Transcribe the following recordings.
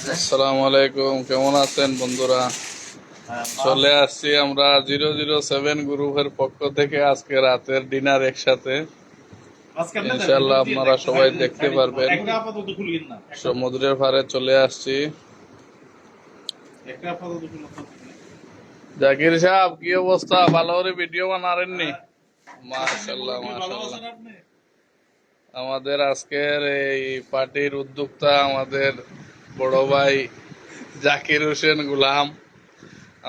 আসসালামু আলাইকুম কেমন আছেন বন্ধুরা? চলে আসছি আমরা জিরো জিরো সেভেন গ্রুপের পক্ষ থেকে আজকে রাতের ডিনার একসাথে। ইনশাআল্লাহ আপনারা সবাই দেখতে পারবেন। সমুদ্রের পাড়ে চলে আসছি। জাকির সাহেব কি অবস্থা? ভালো করে ভিডিও বানারেননি? মাশাল্লাহ ভালো মাশাল্লাহ আমাদের আজকের এই পার্টির উদ্যোক্তা আমাদের বড় ভাই জাকির হোসেন গুলাম।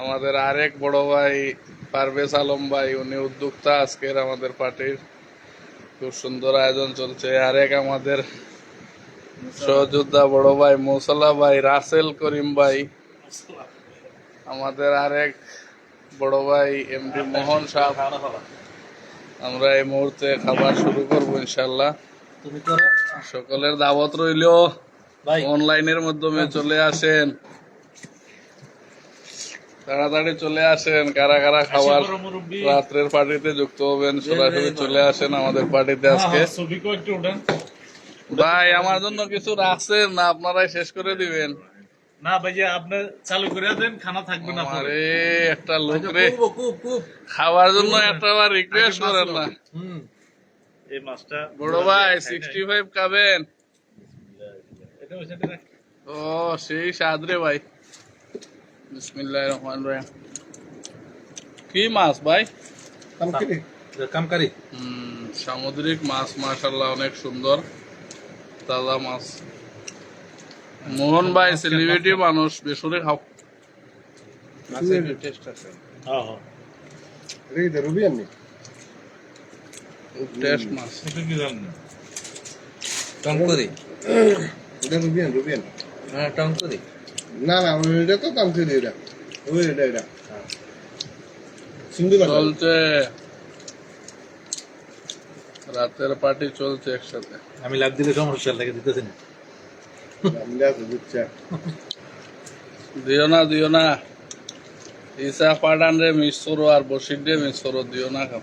আমাদের আরেক বড় ভাই পারভেজ আলম ভাই উনি উদ্যোক্তা আজকের আমাদের পার্টির। খুব সুন্দর আয়োজন চলছে। আরেক আমাদের সহযোদ্ধা বড় ভাই মৌসলা ভাই রাসেল করিম ভাই। আমাদের আরেক বড় ভাই এম এমডি মোহন সাহ। আমরা এই মুহূর্তে খাবার শুরু করব ইনশাল্লাহ সকলের দাওয়াত রইল। ভাই অনলাইনের মাধ্যমে চলে আসেন। তাড়াতাড়ি চলে আসেন কারা কারা খাবার রাত্রের পার্টিতে যুক্ত হবেন সরাসরি চলে আসেন আমাদের পার্টিতে আজকে। হ্যাঁ, ছবি কো একটু উঠান। ভাই আমার জন্য কিছু রাখছেন না আপনারাই শেষ করে দিবেন। না ভাইয়া আপনি চালু করে দেন খানা থাকবে না আরে একটা লোক রে। খাওয়ার জন্য একটা বার রিকোয়েস্ট করেন না। এই মাছটা বড় ভাই সিক্সটি ফাইভ খাবেন এটা ওই সাইডে রাখ ও সেই স্বাদ রে ভাই। বিসমিল্লাহ রহমান রহিম। কি মাছ ভাই? কামকারি। হুম, সামুদ্রিক মাছ মাশাল্লাহ অনেক সুন্দর। তাজা মাছ। মোহন ভাই সেলিব্রিটি মানুষ বেসরে খাও। মাছের টেস্ট আছে। হ্যাঁ হ্যাঁ। টেস্ট মাছ। কি জানেন না। টঙ্করি এটা রুবিয়ান রুবিয়ান। হ্যাঁ না না ওই এটা তো এটা। ওই এটা এটা। সিন্ধু কাটা চলছে। রাতের পার্টি চলছে একসাথে। আমি লাভ দিলে সমস্যা লাগে দিতেছি না। দিও না দিও না। ইসা পাঠান রে মিস আর বসির রে মিস দিও না খাও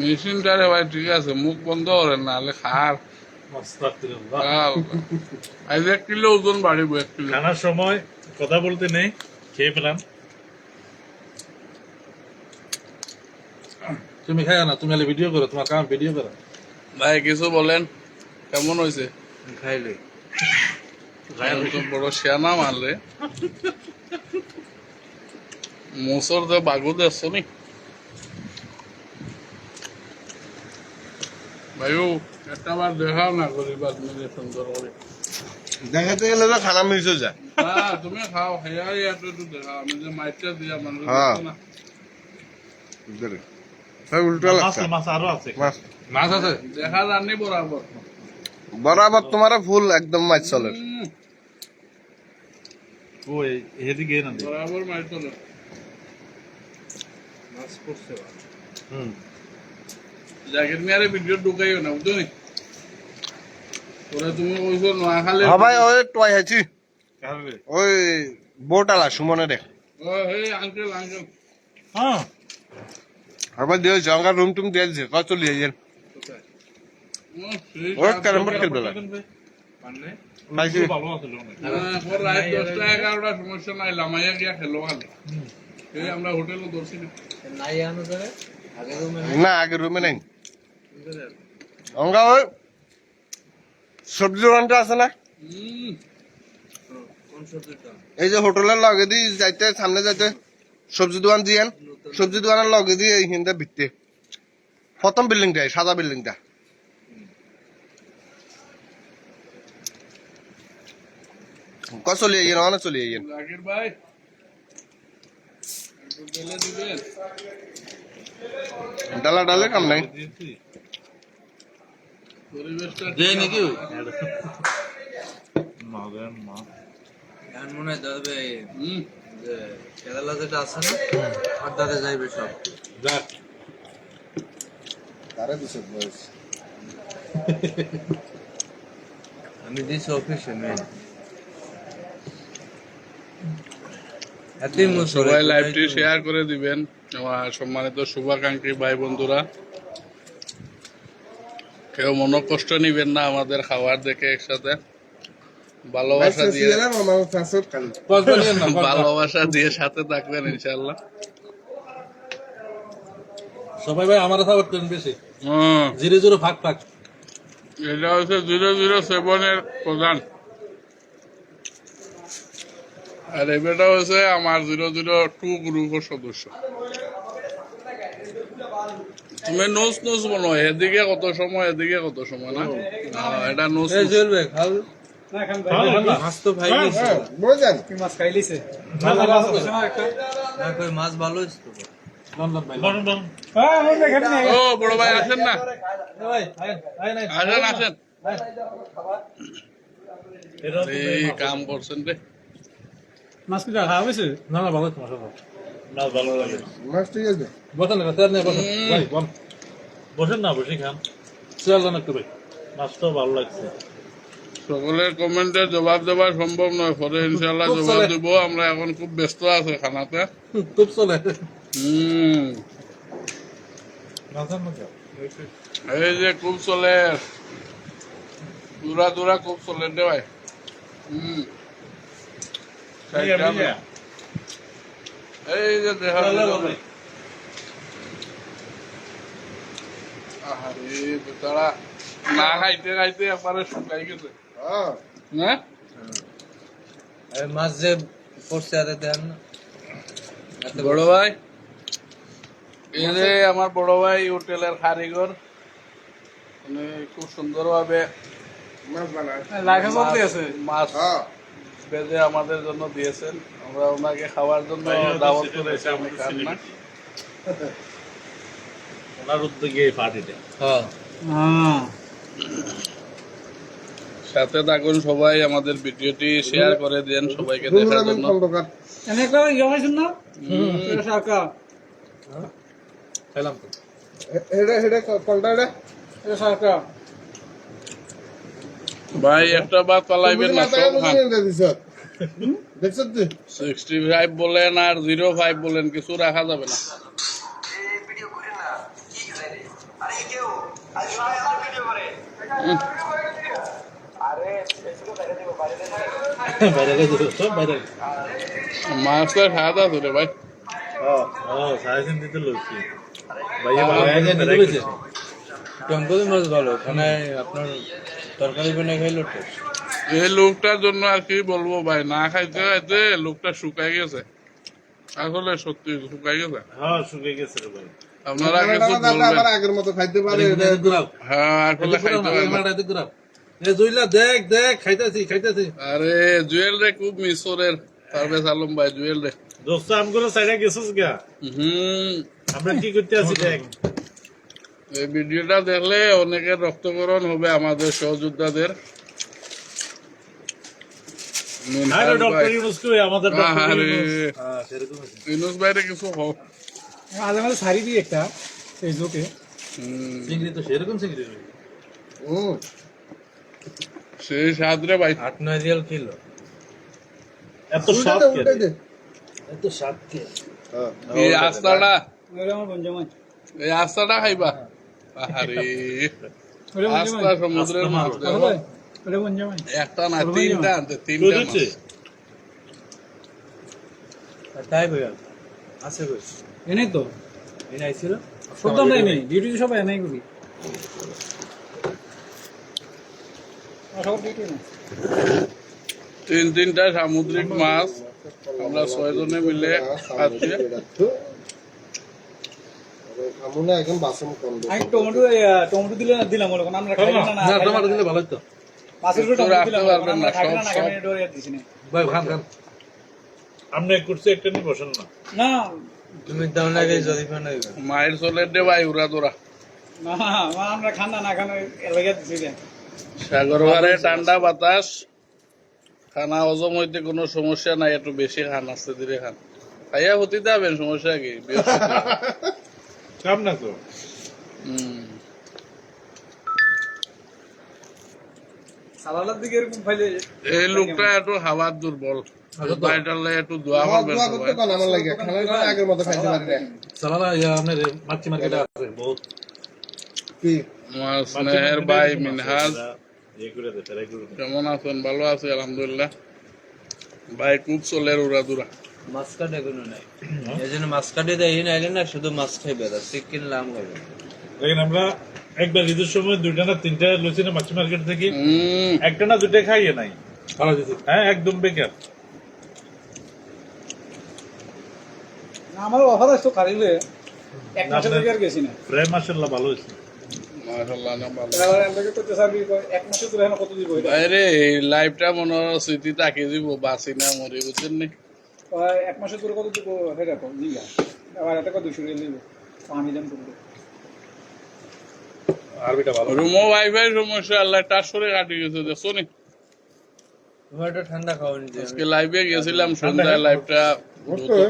মেশিনটা রে ভাই ঠিক আছে মুখ বন্ধ করেন না হলে খার আজ এক কিলো ওজন বাড়িব এক কিলো। খানার সময় কথা বলতে নেই খেয়ে পেলাম তুমি খাই না তুমি ভিডিও করো তোমার কাম ভিডিও করো। ভাই কিছু বলেন কেমন হয়েছে? খাইলে। তো বড় শিয়ানা মারলে মুসর তো বাগু দেখছ নি। ভাইও একটা বার দেখাও না গরিবাদ মিলে সুন্দর করে। দেখাতে গেলে তো খানা মিস যায় হ্যাঁ তুমি খাও হেয়াই একটু একটু দেখাও আমি যে মাইটটা দিয়া মানুষ হ্যাঁ। না। উল্টা মাছ লাগছে। মাছ আরও আছে। মাছ। মাছ আছে দেখা জানি বরাবর। বরাবর তোমার ফুল একদম মাছ চলে হুম, ওই এদিকে না বরাবর মাইট চলে। হুম। জ্যাকেট নিয়ে ভিডিও ঢুকাইও না বুঝছ নি? ওরা তুমি কইছো নোয়াখালী ভাই ওই টয় আছি ওই বোটালা সুমনে রে ও হে আঙ্কেল আঙ্কেল হ্যাঁ আবার দিয়ে জঙ্গা রুম টুম দিয়ে দিছে কত চলে যাইয়েন ও, সেই ওই সাত ক্যারাম টাকা। বোর্ড খেলবে নাইছি ভালো আছে লোক পর রাত দশটা এগারোটা সমস্যা নাই লামাইয়া গিয়া খেলো খালি। আমরা হোটেলও ধরছি না। নাই আনো ধরে আগে রুমে না আগে রুমে নাই। অঙ্গা ওই সবজি দোকানটা আছে না? এই যে হোটেলের লগে দিয়ে যাইতে সামনে যাইতে সবজি দোকান দিয়েন সবজি দোকানের লগে দিয়ে এইখানটা ভিত্তি। প্রথম বিল্ডিংটা সাদা বিল্ডিংটা। ক চলে আইয়েন ওখানে চলে আইয়েন ডালা ডালে কাম নাই। পরিবেশটা নাকি? মা মা। এখন মনে হয় যাবে হুম। কেরালা যেটা আছে না আড্ডাতে যাইবে সব। যাক। তারা দিছে বয়স। আমি দিছি অফিসে মেন এতই সবাই লাইভটি শেয়ার করে দিবেন। আমার সম্মানিত শুভাকাঙ্ক্ষী ভাই বন্ধুরা। কেউ মনো কষ্ট নিবেন না আমাদের খাবার দেখে একসাথে। ভালোবাসা দিয়ে আমার ভালোবাসা দিয়ে সাথে থাকবেন ইনশাল্লাহ সবাই ভাই আমার সাপোর্ট করেন বেশি। হুম। জিরো জিরো ফাঁক ফাঁক এটা হচ্ছে জিরো জিরো সেভেনের প্রধান। আর এটা হচ্ছে আমার জিরো জিরো টু গ্রুপের সদস্য। তুমি নোস নোস বলো এদিকে কত সময় এদিকে কত সময় না? হ্যাঁ, এটা নোস চলবে খাল মাছ তো ভাই নিছে। বুঝলেন না কই মাছ ভালো ও বড় ভাই আসেন না। আসেন আসেন। এই কাম করছেন রে। মাছ কি খাওয়া হয়েছে না না ভালো তোমার মাছ ভালো লাগে। মাছ ঠিক আছে বসেন না স্যার নেই বসেন। ভাই বল। বসেন না বসে খান। চল না একটু ভাই। মাছটা ভালো লাগছে। সকলের কমেন্টের জবাব দেওয়া সম্ভব নয়। পরে ইনশাল্লাহ জবাব। দেব। আমরা এখন খুব ব্যস্ত আছে খানাতে। খুব চলে। হুম। এই যে খুব চলে। দূরা দূরা খুব চলে রে ভাই। হুম। এই যে দেখা আরে বেচারা না খাইতে খাইতে একবারে শুকাই গেছে। হ্যাঁ। হ্যাঁ? মাছ যে পড়ছে আরে দেন বড় ভাই এই যে আমার বড় ভাই হোটেলের কারিগর উনি খুব সুন্দরভাবে মাছ বানায়। মাছ- মাছ হ্যাঁ। বেজে আমাদের জন্য দিয়েছেন। আমরা ওনাকে খাওয়ার জন্য দাওয়াত করেছি আমি খান না। ওনার উদ্যোগে এই পার্টিটা হ্যাঁ। সাথে থাকুন সবাই আমাদের ভিডিওটি শেয়ার করে দেন সবাইকে দেখার জন্য। হেডে ভাই একটা বাদ পালাইবেন না সব খান সিক্সটি ফাইভ বলেন আর জিরো ফাইভ বলেন কিছু রাখা যাবে না। বাইরে গেছে সব বাইরে মাছটা খাওয়া আছে রে ভাই। টঙ্কলি মাছ ভালো ওখানে আপনার তরকারি বানিয়ে খাইলো তো এই লোকটার জন্য আর কি বলব ভাই? না খাইতে খাইতে লোকটা শুকাই গেছে। আসলে সত্যি শুকাই গেছে। হ্যাঁ শুকিয়ে গেছে ভাই। আপনারা কিছু বলবেন? আগের মতো খাইতে পারে হ্যাঁ আসলে খাইতে পারবেন জুইলা দেখ দেখ খাইতেছি খাইতেছি। আরে জুয়েল রে খুব আলম ভাই জুয়েল রে। দোস্ত আমগুলো সাইডে গেছিস গা। হুম। আমরা কি করতে আছি দেখ। এই ভিডিওটা দেখলে অনেকের রক্তকরণ হবে আমাদের সহযোদ্ধাদের হ্যাঁ মিনহাজ ডক্টর ভাই। ইউনুস কই আমাদের ডক্টর আরে। ইউনুস হ্যাঁ সেরকম আছে ইউনুস ভাইরে কিছু হোক আজ আমাদের শাড়ি দিই একটা ফেসবুকে চিংড়ি তো সেরকম চিংড়ি হুম সেই সাদ রে ভাই আট নয় রিয়াল কিলো এত উল্টে স্বাদ কে এত স্বাদ কে হ্যাঁ। এই আস্তাটা এই খাইবা আরে আস্তা সমুদ্রের মাছ একটা না তিনটা আনতে তিনটা তাই ভাইয়া আছে ভাই এনেই তো এই আইছিল সব দাম নাই নেই ডিউটি এনেই করি সব ডিউটি নেই তিন তিনটা সামুদ্রিক মাছ আমরা ছয়জনে মিলে খাচ্ছি টমেটো টমেটো দিলে না দিলাম ওরকম আমরা খাই না না। দিলে ভালো তো করছি একটা নিয়ে বসেন না। না। তুমি লাগে মায়ের চলের দে ভাই উড়া দোরা না আমরা খান না না খান এলাকা দিছি সাগর পাড়ে ঠান্ডা বাতাস খানা হজম হইতে কোনো সমস্যা নাই একটু বেশি খান আস্তে ধীরে খান। খাইয়া হতে যাবেন সমস্যা কি। না তো। হুম। এই লোকটা একটু হাওয়ার দুর্বল। একটু দোয়া করবেন দোয়া করতে সবাই। পান আমার লাগে। আগের মতো খাইতে পারি না। ইয়া আপনার মাছি মার্কেটে আছে। বহুত কি? আমার স্নেহের ভাই মিনহাজ। করে দে ফেরাই করে দে কেমন আছেন? ভালো আছি আলহামদুলিল্লাহ। ভাই খুব চলের উড়া দুরা। মাছ কাটে কোনো নাই। এই জন্য মাছ কাটে দেয় না শুধু মাছ খাইবে আর চিকেন লাম খাইবে। দেখেন আমরা একবার ঈদের সময় দুইটা না তিনটা লুচি না মাছি মার্কেট থেকে। একটা না দুইটা খাইয়ে নাই। হ্যাঁ একদম বেকার। আমার অফার আসতো কারিলে। এক মাসের দিকে আর গেছি না। প্রায় মাসাল্লাহ ভালো হয়েছে। লাইফটা মনে হয় স্মৃতি তাকে দিব বাঁচি না মরি বুঝছেন নি? এক মাসের ধরে কত দিব আবার এটা কত দুশো দিব আমি দাম করব আরবিটা ভালো। রুমো ওয়াইফাই সমস্যা আল্লাহ টাচ করে কাটি গেছে দেখছ নি? তোমার ঠান্ডা খাওয়ানি আজকে লাইভে গেছিলাম সন্ধ্যায় লাইভটা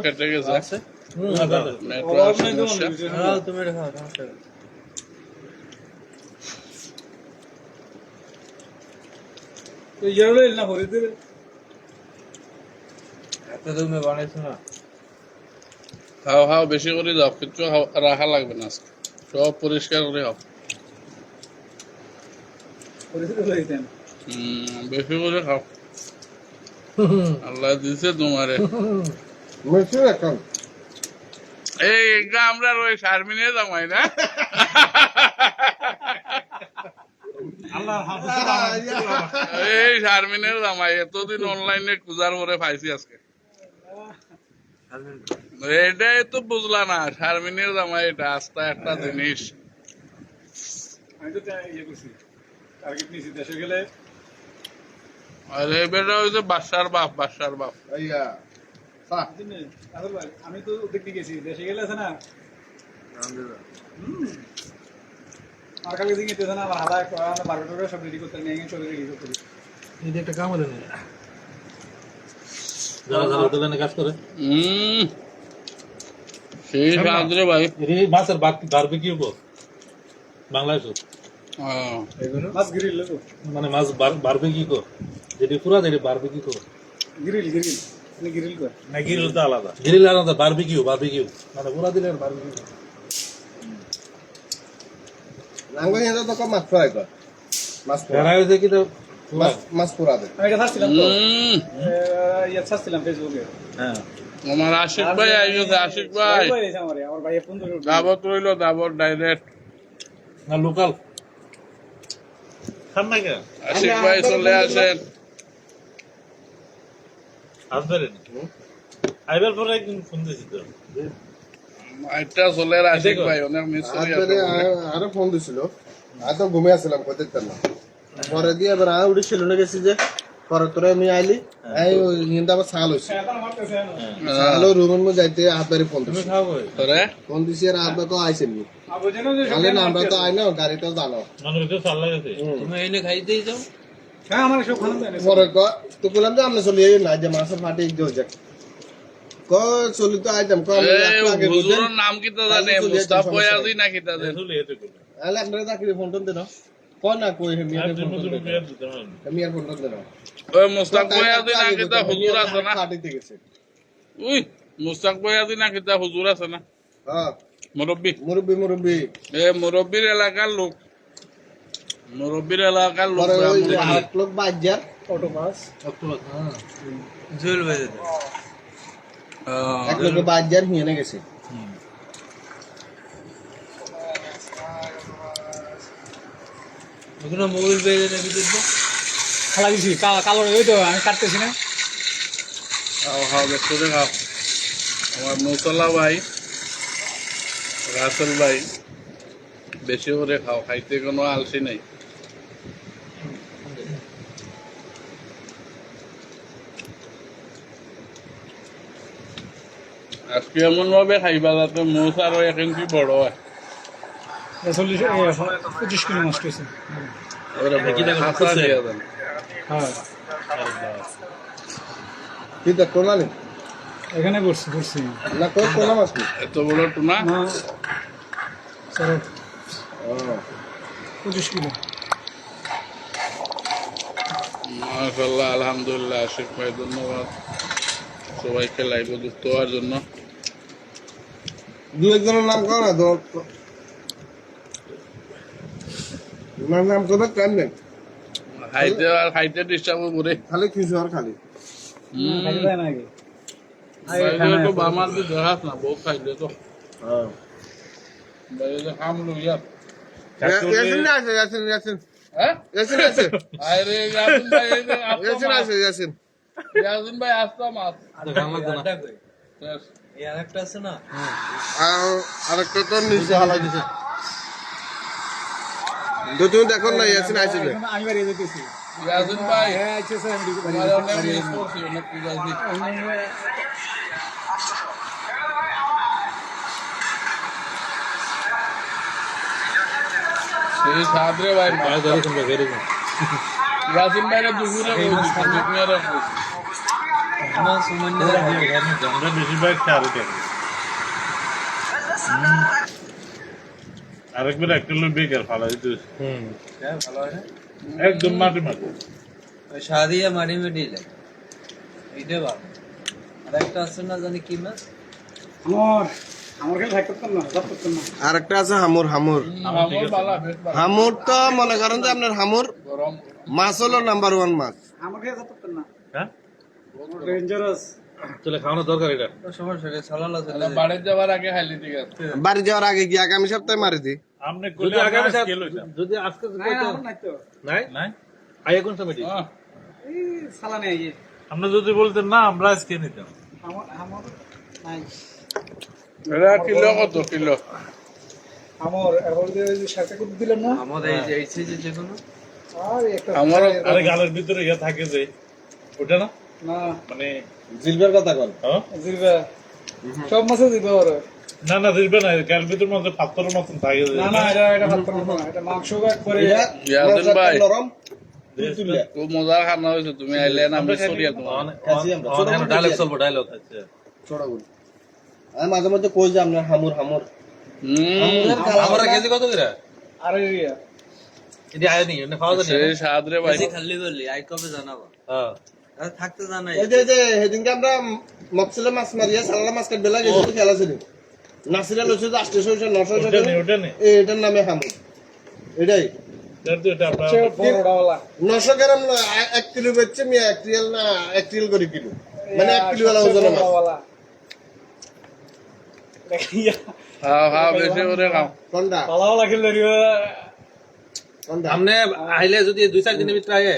কেটে গেছে। নেটওয়ার্ক সমস্যা। খাও তুমি খাও তো ইয়ার না ভরে দেবে এত তুমি বানাইছো না। খাও খাও বেশি করে দাও কিছু রাখা লাগবে না আজকে। সব পরিষ্কার করে খাও ভরে দিতে লইতেন হুম, বেশি করে খাও। আল্লাহ দিছে তোমারে। মেশিন এখন এই আমরা ওই শারমিনে জামাই না? এই শারমিনের জামাই এতদিন অনলাইনে খুঁজার পরে পাইছি আজকে। এটাই তো বুঝলা না শারমিনের জামাই এটা আস্তা একটা জিনিস। আমি তো ইয়ে করছি। টার্গেট নিয়েছি দেশে গেলে? আর বেটা হয়েছে বাসার বাপ বাসার বাপ। আইয়া। সা দিনে, রাহুল ভাই, আমি তো দেখতে গেছি দেশে গেলে আছে না? আর কালকে দিকে যেতেছে না আমার হাতা আমার বারো টাকা সব রেডি করতে নিয়ে চলে রেডি করতে দিই। একটা কাম হলেন যারা যারা দোকানে কাজ করে। হম। সেই সাহায্য ভাই। এই মাছের বারবিকিউ বাংলাদেশ মাছ গ্রিল মানে মাছ বারবিকিউ কর যেটি পুরা যেটি বারবিকিউ কর গ্রিল গ্রিল গ্রিল কর না গ্রিল তো আলাদা গ্রিল আলাদা বারবিকিউ বারবিকিউ মানে পুরা দিলে বারবিকিউ নাঙ্গ হিন্দা তো কম মাছ ফ্রাই কর মাছ তো মাছ- মাছ পোড়া দে আমি এটা ছাড়ছিলাম তো ইয়ে ছাড়ছিলাম ফেসবুকে হ্যাঁ আমার আশিক ভাই আই আশিক ভাই ভাই এসে আমারে, আমার ভাইয়ে ফোন দাবত রইল দাবত ডাইরেক্ট না লোকাল কে আশিক ভাই চলে আসেন। আসবেন আইবার পরে একদিন ফোন দিয়েছি তো। চলে আশিক ভাই অনেক মিস করি আরও ফোন দিছিল। আর তো ঘুমিয়ে আসছিলাম কই দেখতাম না পরে দিয়ে এবার আমি উঠে ছিল গেছি যে পরে তোরা আমি আইলি। এই হিন্দা আবার ছাল হয়েছে এখন আমার কাছে আনো। ছাল রুমের মধ্যে যাইতে হাত বাড়ি ফোন দিছি। তোরে? ফোন দিছি আর হাত বাড়ি আইসেন নি। না যে সব আমরা তো আই না গাড়িতেও জানো ভিতরে চাল লাগাইছে। তুমি এনে খাইতেই যাও। হ্যাঁ আমার সব খানা দেয় না। পরে ক তো বললাম যে আমরা চলি না যে মাছ ফাটে দিয়ে যাক ক চলি তো আইতাম। ক নাম কিতা জানে? মুস্তাফা ইয়াজি না কিতা জানে আসলে এতে করবে আলে আপনারা চাকরি ফোন টোন দেন। ক কই হে মিয়ার ফোন তুমি টোন তুমি দেন বিয়ে দিতে হবে। মিয়ার ফোন টোন দেন ওই মুস্তাফা ইয়াজি না কিতা হুজুর আছে না? ফাটিতে গেছে। উই মুস্তাফা ইয়াজি না কিতা হুজুর আছে না? হ্যাঁ। মুরব্বী। মুরব্বি মুরব্বি। এ মুরব্বীর এলাকার লোক। মুরব্বীর এলাকার লোক আট লোক বাজার অটো হ্যাঁ। এক লোক বাজার হিয়ে গেছে। ওখানে মোবাইল বেজে নাকি দেখব? খালা দিছি কালো ওই তো, আমি কাটতেছি না। খাও খাও ব্যস্ত খাও আমার মুসল্লা ভাই, রাসেল ভাই, বেশি করে খাও, খাইতে কোনো আলসি নেই। আজকে এমন ভাবে খাইবা যাতে আরও এক ইঞ্চি বড় হয়। চল্লিশ পঁচিশ কিলো নষ্ট হয়েছে। হ্যাঁ কি দেখ এখানে করছি করছি না কই মাছ এত বড় টুনা না? স্যার পঁচিশ কিলো। মাশাল্লাহ আলহামদুলিল্লাহ আশিক ভাই ধন্যবাদ। সবাইকে লাইভে যুক্ত হওয়ার জন্য। দু একজনের নাম কর না তো ওনার নাম করবে কেন নেই খাইতে আর খাইতে ডিস্টার্ব করে খালি কিছু আর খালি। খাইতে দেয় না আগে। বাইরে তো দেখাস না বউ খাইলে তো। বাইরে হামলো ইয়ার ইয়াসিন আছে ইয়াসিন ইয়াসিন হ্যাঁ? ইয়াসিন আছে। আরে ইয়াসিন ভাই এই যে আসতো ইয়াসিন আছে ইয়াসিন ইয়াসিন ভাই আসতো মাছ আড্ডা কই? Yes. এই আরেকটা আছে না? আর আরেকটা তো নিচে। হালাই দিছে। তো তুমি দেখো না ইয়াসিন আছে আমি বাড়ি যেতেছি। ইয়াসিন ভাই হ্যাঁ আচ্ছা স্যার আমি ঢুকে তোমার অনেক পিজাইছি সেই সাদরে ভাই বাইরে ধরে শুনবে বেরো ইয়াসিন ভাইরা দুপুরে কইছি দুপুরে কইছি আমার সুমন্য আমরা বেশিরভাগ কেন আরেকবার একটা লোক বেকার ফালা দিতে হুম। ভালো হয় না? একদম মাটি মাটি। ওই সাদিয়া মারি মেডি লাগে এইটা ভালো। আর একটা আছে না জানি কি মাছ? আমার আমার খেলে থাকতে পারতাম না সব করতাম না। আরেকটা আছে হামুর তো মনে করেন যে আপনার হামুর। মাছ হলো নাম্বার ওয়ান মাছ। হ্যাঁ? বাড়ি যাওয়ার আগে খাইলি ঠিক আছে। বাড়ি যাওয়ার আগে কি আগামী সপ্তাহে মারি দিই আপনি যদি আগামী যদি আজকে না নাই তো। নাই? নাই। আইয়া কোন সময়। এই সালা নেই আপনি যদি বলতেন না আমরা আজকে নিতাম। আমার আমার নাই। এটা কিলো কত কিলো? আমার এরপর যে ওই যে দিলাম না? আমাদের এই যে এই সিজে যে কোনো? আর একটা আমারও আরে গালের ভিতরে ইয়া থাকে যে ওটা না? না। মানে জিলবের কথা কল হ্যাঁ? জিরবা সব দিবে ওর। না না দিবে না ভিতর মধ্যে পাথরের মতন থাকে। না না এটা এটা এটা মাংস করে ভাই। খুব মজার খানা হয়েছে তুমি আইলে না আমি সরিয়া তোমার খাসি আমরা ছোট ছোট ডায়লগ চলবো ডায়লগ ছোটগুলো আমি মাঝে মধ্যে কই যে আপনার হামুর হামুর। হুম। আমার কেজি কত করে? আর এটি আয় নি এনে খাওয়া যায় সেই সাদরে ভাই। খালি বললি আই কবে জানাবা? হ্যাঁ। থাকতে জানাই। এই যে যে সেদিনকে আমরা মকসিলে মাছ মারিয়া সালালা মাছ কাট বেলা গেছিল খেলা ছিল। নাসিরা লইছে যে আষ্টশো হইছে নশো হইছে ওটা নেই ওটা নেই এটার নামে এটাই। নশো গ্রাম না, এক কিলো বেচছে আমি এক রিয়াল না এক রিয়াল করে কিলো। মানে এক কিলো খেলে কোনটা? আপনি আইলে যদি দুই চার দিনের ভিতরে আয়ে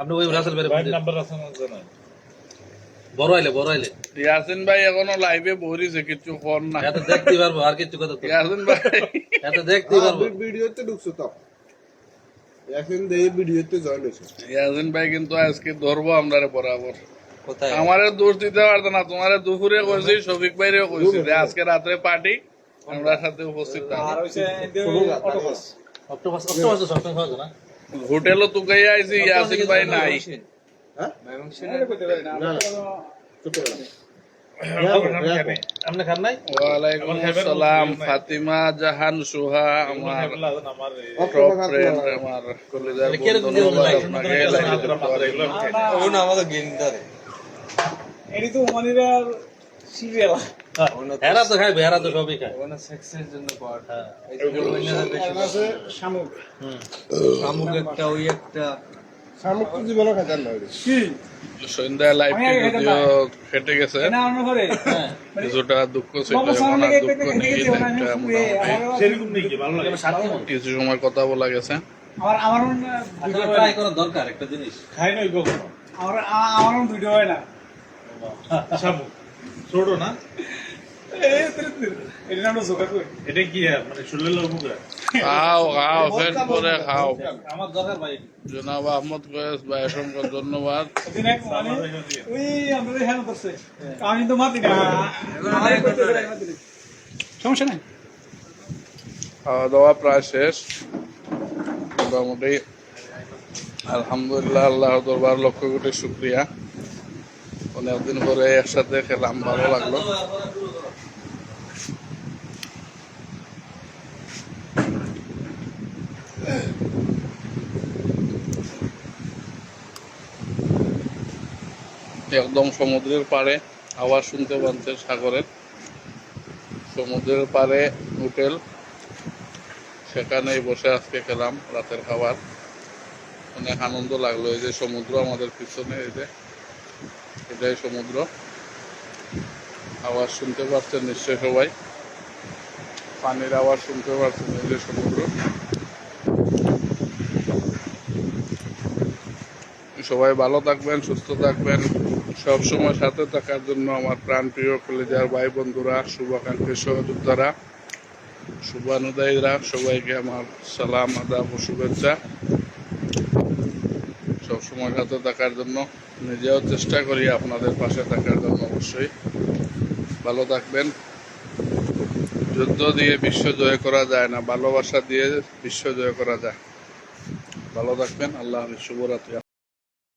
আপনি ওই রাসেল বেড়ে নাম্বার না জানা বড় আইলে বড় আইলে ইয়াসিন ভাই এখনও লাইভে বহিছে কিছু ফোন না। এত দেখতে পারব আর কিছু কথা ইয়াসিন ভাই। এত দেখতে পারব। ভিডিওতে ঢুকছো তো। এখন দেই ভিডিওতে জয়েন হয়েছে। ইয়াসিন ভাই কিন্তু আজকে ধরবো আমরা বরাবর। কোথায়? আমারে দোষ দিতে পারতো না তোমারে দুপুরে কইছি শফিক ভাইরেও কইছি যে আজকে রাত্রে পার্টি আমরা সাথে উপস্থিত আর থাকব। হইছে অক্টোপাস না? হোটেলও তুকাই আইছি ইয়াসিন ভাই নাই। হ্যাঁ? ফাতিমা জাহান সুহা আমার এটি তো সিরিয়াল সবই খায়। সেক্সের জন্য হ্যাঁ। শামুক একটা ওই একটা তো জীবনও খাইতাম না কি? যদিও গেছে। কিছুটা দুঃখ ছিল দুঃখ নেই আমি ভালো লাগে কিছু সময় কথা বলা গেছে। আমার আমার ট্রাই করা দরকার একটা জিনিস। খাই নাই কখনো? আমার আমার ভিডিও হয় না। ছোট না? এটা কি আর মানে শুনলে লোক খাও খাও। ফের পরে খাও আমার দরকার ভাই জনাব আহমদ কয়েস ভাই অসংখ্য ধন্যবাদ। আমি তো মাতি না সমস্যা নাই খাওয়া দাওয়া প্রায় শেষ। মোটামুটি আলহামদুলিল্লাহ আল্লাহ দরবার লক্ষ কোটি শুক্রিয়া। অনেকদিন পরে একসাথে খেলাম, ভালো লাগল। একদম সমুদ্রের পাড়ে, আওয়াজ শুনতে পাচ্ছেন সাগরের। সমুদ্রের পাড়ে হোটেল, সেখানেই বসে আজকে খেলাম রাতের খাবার। অনেক আনন্দ লাগল এই যে সমুদ্র আমাদের পিছনে, এই যে এটাই সমুদ্র। আওয়াজ শুনতে পারছেন নিশ্চয় সবাই। পানির আওয়াজ শুনতে পাচ্ছেন এই যে সমুদ্র। সবাই ভালো থাকবেন, সুস্থ থাকবেন। সব সময় সাথে থাকার জন্য আমার প্রাণ প্রিয় কলেজার ভাই বন্ধুরা, শুভাকাঙ্ক্ষী সহযোদ্ধারা, শুভানুদায়ীরা, সবাইকে আমার সালাম, আদাব ও শুভেচ্ছা। সব সময় সাথে থাকার জন্য নিজেও চেষ্টা করি আপনাদের পাশে থাকার জন্য অবশ্যই। ভালো থাকবেন। যুদ্ধ দিয়ে বিশ্ব জয় করা যায় না, ভালোবাসা দিয়ে বিশ্ব জয় করা যায়। ভালো থাকবেন। আল্লাহ হাফিজ। শুভরাত্রি।